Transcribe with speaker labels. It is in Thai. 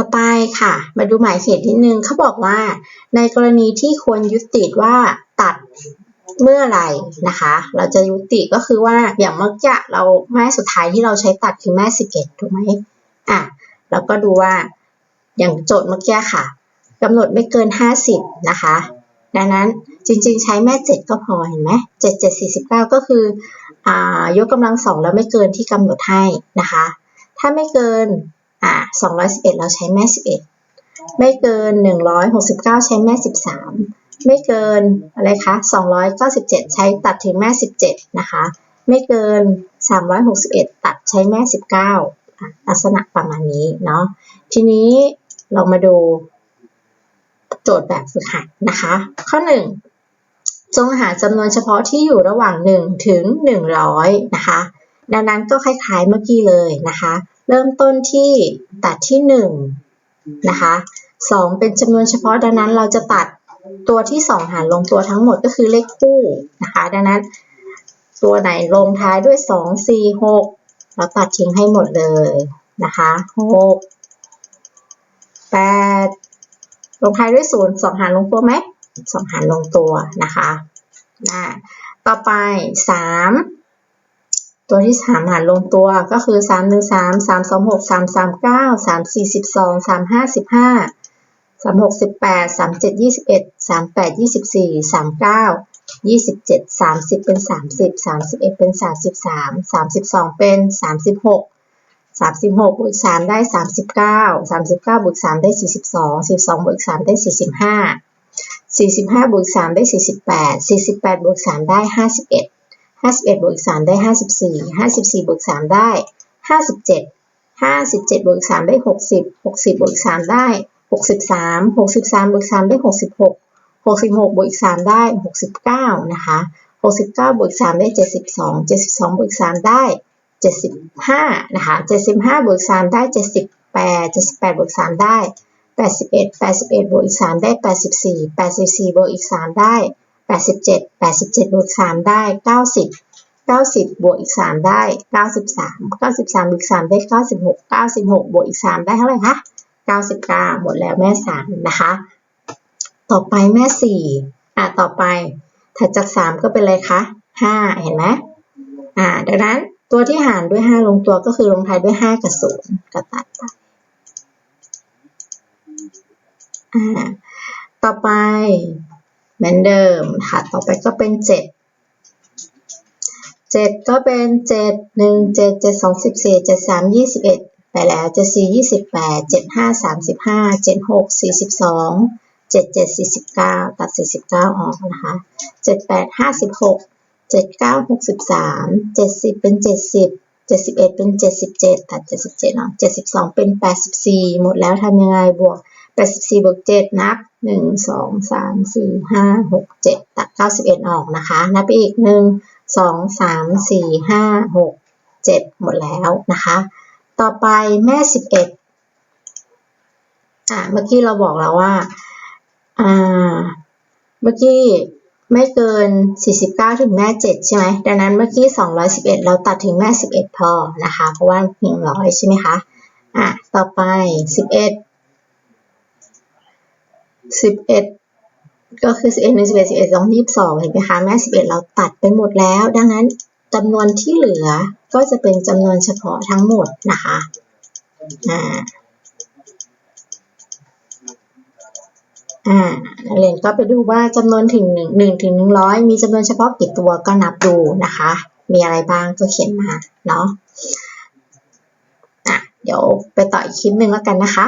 Speaker 1: ต่อไปค่ะ มาดูหมายเหตุนิดนึงเขาบอกว่า ในกรณีที่ควรยุติว่าตัดเมื่อไหร่นะคะ เราจะยุติก็คือว่าอย่างเมื่อกี้เราแม่สุดท้ายที่เราใช้ตัดคือแม่สิบเอ็ดถูกไหมอะแล้วก็ดูว่าอย่างโจทย์เมื่อกี้ค่ะกำหนดไม่เกินห้าสิบนะคะ ดังนั้นจริงๆ ใช้แม่เจ็ดก็พอเห็นไหมเจ็ดเจ็ดสี่สิบเก้าก็คืออ่ายกกำลังสองแล้วไม่เกินที่กำหนดให้นะคะ ถ้าไม่เกิน อ่า211เราใช้แม่11ไม่เกิน169ใช้แม่13ไม่เกินอะไรคะ297ใช้ตัดถึงแม่17นะคะ ไม่เกิน361ตัดใช้แม่19ลักษณะประมาณนี้เนาะทีนี้เรามาดูโจทย์แบบฝึกหัดนะคะ ข้อ 1 จงหาจำนวนเฉพาะที่อยู่ระหว่าง 1 ถึง 100 นะคะ ดังนั้นก็คล้ายๆเมื่อกี้เลยนะคะ เริ่มต้นที่ตัดที่ 1 นะคะ2เป็นจำนวนเฉพาะดังนั้นเราจะตัดตัวที่ 2 หารลงตัวทั้งหมดก็คือเลขคู่นะคะ ดังนั้น ตัวไหนลงท้ายด้วย 2 4 6 เราตัดทิ้งให้หมดเลยนะคะ6 8 ลงท้ายด้วย 0 2 หารลงตัวไหม 2 หารลงตัวนะคะ ต่อไป 3 ตัวที่สามหารลงตัวก็คือสามหนึ่งสามสามสองหกสามสามเก้าสามสี่สิบสองสามห้าสิบห้าสามหกสิบแปดสามเจ็ดยี่สิบเอ็ดสามแปดยี่สิบสี่สามเก้ายี่สิบเจ็ดสามสิบเป็นสามสิบสามสิบเอ็ดเป็นสามสิบสามสามสิบสองเป็นสามสิบหกสามสิบหกบวกสามได้สามสิบเก้าสามสิบเก้าบวกสามได้สี่สิบสองสิบสองบวกสามได้สี่สิบห้าสี่สิบห้าบวกสามได้สี่สิบแปดสี่สิบแปดบวกสามได้ห้าสิบเอ็ด ห้าสิบเอ็ดบวกอีกสามได้ห้าสิบสี่ห้าสิบสี่บวกสามได้ห้าสิบเจ็ดห้าสิบเจ็ดบวกสามได้หกสิบหกสิบบวกสามได้หกสิบสามหกสิบสามบวกสามได้หกสิบหกหกสิบหกบวกสามได้หกสิบเก้านะคะหกสิบเก้าบวกสามได้เจ็ดสิบสองเจ็ดสิบสองบวกสามได้เจ็ดสิบห้านะคะเจ็ดสิบห้าบวกสามได้เจ็ดสิบแปดเจ็ดสิบแปดบวกสามได้แปดสิบเอ็ดแปดสิบเอ็ดบวกอีกสามได้แปดสิบสี่แปดสิบสี่บวกอีกสามได้ แปดสิบเจ็ดแปดสิบเจ็ดบวกสามได้เก้าสิบเก้าสิบบวกอีกสามได้เก้าสิบสามเก้าสิบสามบวกสามได้เก้าสิบหกเก้าสิบหกบวกอีกสามได้เท่าไหร่คะเก้าสิบเก้าหมดแล้วแม่สามนะคะ ต่อไปแม่สี่อะ ต่อไป ถัดจากสามก็เป็นอะไรคะห้าเห็นไหมอ่า ดังนั้นตัวที่หารด้วยห้าลงตัวก็คือลงท้ายด้วยห้ากับศูนย์ก็ตัดไปอ่า ต่อไป เหมือนเดิมค่ะต่อไปก็เป็นเจ็ดเจ็ดก็เป็นเจ็ดหนึ่งเจ็ดเจ็ดสองสิบสี่เจ็ดสามยี่สิบเอ็ดไปแล้วเจ็ดสี่ยี่สิบแปดเจ็ดห้าสามสิบห้าเจ็ดหกสี่สิบสองเจ็ดเจ็ดสี่สิบเก้าตัดสี่สิบเก้าออกนะคะเจ็ดแปดห้าสิบหกเจ็ดเก้าหกสิบสามเจ็ดสิบเป็นเจ็ดสิบเจ็ดสิบเอ็ดเป็นเจ็ดสิบเจ็ดตัดเจ็ดสิบเจ็ดออกเจ็ดสิบสองเป็นแปดสิบสี่หมดแล้วทำยังไงบวก แปสิบสี่บวกเจ็ดนับหนึ่งสองสามสี่ห้าหกเจ็ดตัดเก้าสิบเอ็ดออกนะคะ นับไปอีกหนึ่งสองสามสี่ห้าหกเจ็ดหมดแล้วนะคะ ต่อไปแม่สิบเอ็ดอ่าเมื่อกี้เราบอกแล้วว่าอ่า เมื่อกี้ไม่เกิน 49 ถึงแม่ 7 ใช่ไหม ดังนั้นเมื่อกี้ 211 เราตัดถึงแม่ 11 พอนะคะ เพราะว่า100 ใช่ไหมคะ อะ ต่อไป 11 11ก็คือ11 1 11 11 2 22เอ็ดสองยี่สิบสองเห็นไหมคะแม่11เอ็ดเราตัดไปหมดแล้ว ดังนั้นจำนวนที่เหลือก็จะเป็นจำนวนเฉพาะทั้งหมดนะคะอ่าอ่าเรียนก็ไปดูว่าจำนวนถึง1 1ถึง100มีจำนวนเฉพาะกี่ตัวก็นับดูนะคะ มีอะไรบ้างก็เขียนมาเนาะอะเดี๋ยวไปต่ออีกคลิปหนึ่งแล้วกันนะคะ